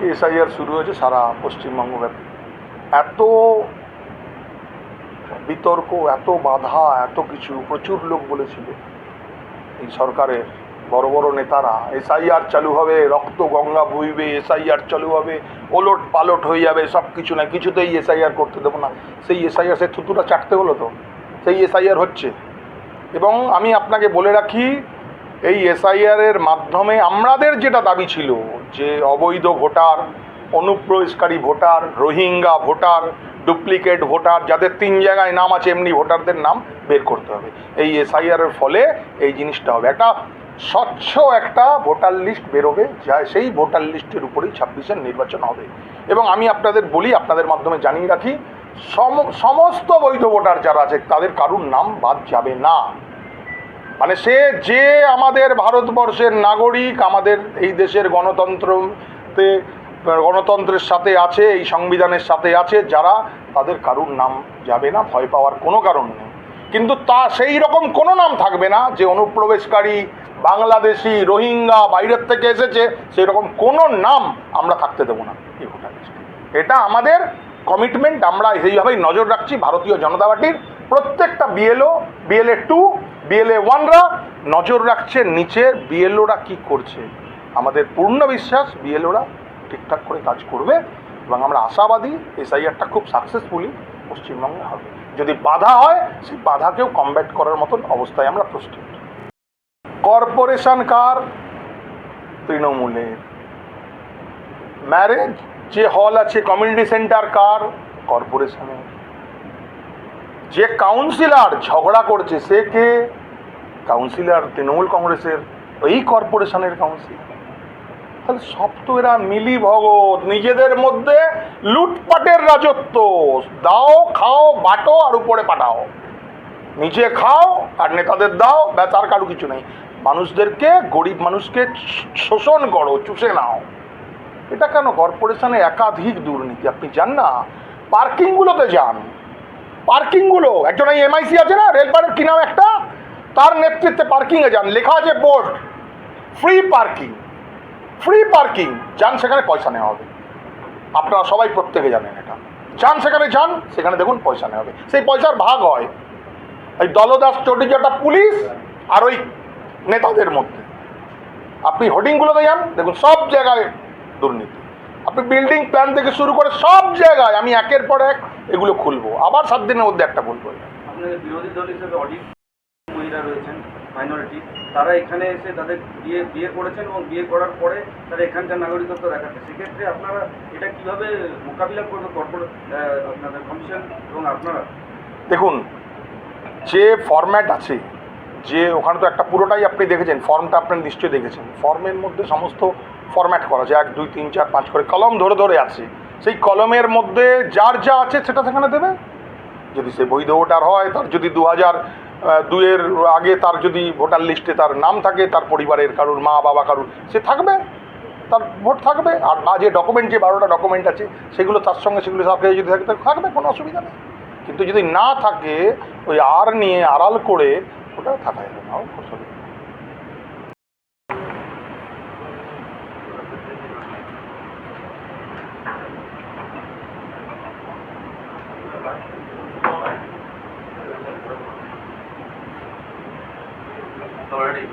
থেকে এসআইআর শুরু হয়েছে সারা পশ্চিমবঙ্গ ব্যাপী। এত বিতর্ক, এত বাধা, এত কিছু, প্রচুর লোক বলেছিল এই সরকারের। বড় বড় নেতারা, এসআইআর চালু হবে, রক্ত গঙ্গা বইবে, এসআইআর চালু হবে, ওলট পালট হয়ে যাবে, সব কিছু না, কিছুতেই এসআইআর করতে দেবো না। সেই এসআইআর, সেই থুতুটা চাটতে হলো তো? সেই এসআইআর হচ্ছে। এবং আমি আপনাকে বলে রাখি এই এসআইআরের মাধ্যমে আমাদের যেটা দাবি ছিল, যে অবৈধ ভোটার, অনুপ্রবেশকারী voter, Rohingya voter, duplicate voter, যাদের তিন জায়গায় নাম আছে, এমনি ভোটারদের নাম বের করতে হবে। এই এসআইআরের ফলে এই জিনিসটা হবে। একটা স্বচ্ছ একটা ভোটার লিস্ট বেরোবে, যা সেই ভোটার লিস্টের উপরেই ছাব্বিশের নির্বাচন হবে। এবং আমি আপনাদের বলি, আপনাদের মাধ্যমে জানিয়ে রাখি, সম- সমস্ত বৈধ ভোটার যারা আছে, তাদের কারুর নাম বাদ যাবে না। মানে সে যে আমাদের ভারতবর্ষের নাগরিক, আমাদের এই দেশের গণতন্ত্রতে, গণতন্ত্রের সাথে আছে, এই সংবিধানের সাথে আছে, যারা তাদের কারুর নাম যাবে না, ভয় পাওয়ার কোনো কারণ নেই। কিন্তু তা সেই রকম কোনো নাম থাকবে না যে অনুপ্রবেশকারী, বাংলাদেশি, রোহিঙ্গা বাইরের থেকে এসেছে, সেই রকম কোনো নাম আমরা থাকতে দেবো না এই এটা আমাদের কমিটমেন্ট আমরা সেইভাবেই নজর রাখছি, ভারতীয় জনতা পার্টির প্রত্যেকটা বিএলও বিএলএ টু বিএলএ ওয়ানরা নজর রাখছে, নিচে বিএলওরা কি করছে? আমাদের পূর্ণ বিশ্বাস বিএলওরা ঠিকঠাক করে কাজ করবে এবং আমরা আশাবাদী এসআইআরটা খুব সাকসেসফুলি পশ্চিমবঙ্গে হবে। যদি বাধা হয়, সেই বাধাকেও কমব্যাট করার মতন অবস্থায় আমরা প্রস্তুত। কর্পোরেশন কার? তৃণমূলের। ম্যারেজ যে হল আছে কমিউনিটি সেন্টার কার? কর্পোরেশনের যে কাউন্সিলর ঝগড়া করছে, সে কে? কাউন্সিলর, তৃণমূল কংগ্রেসের ওই কর্পোরেশনের কাউন্সিলর। তাহলে সব তো এরা মিলি ভগত নিজেদের মধ্যে লুটপাটের রাজত্ব। দাও, খাও, বাটো আর উপরে পাঠাও। নিজে খাও আর নেতাদের দাও আর কারও কিছু নেই। মানুষদেরকে, গরিব মানুষকে শোষণ করো, চুষে নাও। এটা কেন? কর্পোরেশনে একাধিক দুর্নীতি। আপনি যান না, পার্কিংগুলোতে যান। পার্কিংগুলো, একজন এই এমআইসি আছে না রেলপারের কি নাম একটা? তার নেতৃত্বে পার্কিংয়ে যান। লেখা আছে board free parking free parking যান, সেখানে পয়সা নেওয়া হবে। আপনারা সবাই প্রত্যেকে জানেন এটা। যান, সেখানে যান, সেখানে দেখুন পয়সা নেওয়া হবে। সেই পয়সার ভাগ হয় ওই দলদাস চটিজটা পুলিশ আর ওই নেতাদের মধ্যে। আপনি হোর্ডিংগুলোতে যান, দেখুন সব জায়গায় দুর্নীতি। আপনি বিল্ডিং প্ল্যান থেকে শুরু করে সব জায়গায়, আমি একের পর এক এগুলো খুলবো। আবার সাত দিনের মধ্যে একটা বলব মহিলা রয়েছেন মাইনরিটি তারা এখানে এসে তাদের বিয়ে বিয়ে করেছেন এবং বিয়ে করার পরে তারা এখানকার নাগরিকত্ব দেখাচ্ছে। সেক্ষেত্রে আপনারা এটা কীভাবে মোকাবিলা করবে কর্পোরেট আপনাদের কমিশন এবং আপনারা? দেখুন, যে ফরম্যাট আছে, যে ওখানে তো একটা পুরোটাই আপনি দেখেছেন ফর্মটা আপনি নিশ্চয়ই দেখেছেন। ফর্মের মধ্যে সমস্ত ফরম্যাট করা আছে, এক, দুই, তিন, চার, পাঁচ করে কলম ধরে ধরে আছে। সেই কলমের মধ্যে যার যা আছে সেটা সেখানে দেবে। যদি সে বৈধ ভোটার হয়, তার যদি দু হাজার দুয়ের আগে তার যদি ভোটার লিস্টে তার নাম থাকে, তার পরিবারের কারুর মা, বাবা কারুর, সে থাকবে। তার ভোট থাকবে। আর বা যে ডকুমেন্ট যে বারোটা ডকুমেন্ট আছে, সেগুলো তার সঙ্গে, সেগুলো সাথে যদি থাকে থাকবে, কোনো অসুবিধা নেই। কিন্তু যদি না থাকে, ওই আর নিয়ে আড়াল করে, ওটা থাকা যাবে না। অসুবিধা নেই।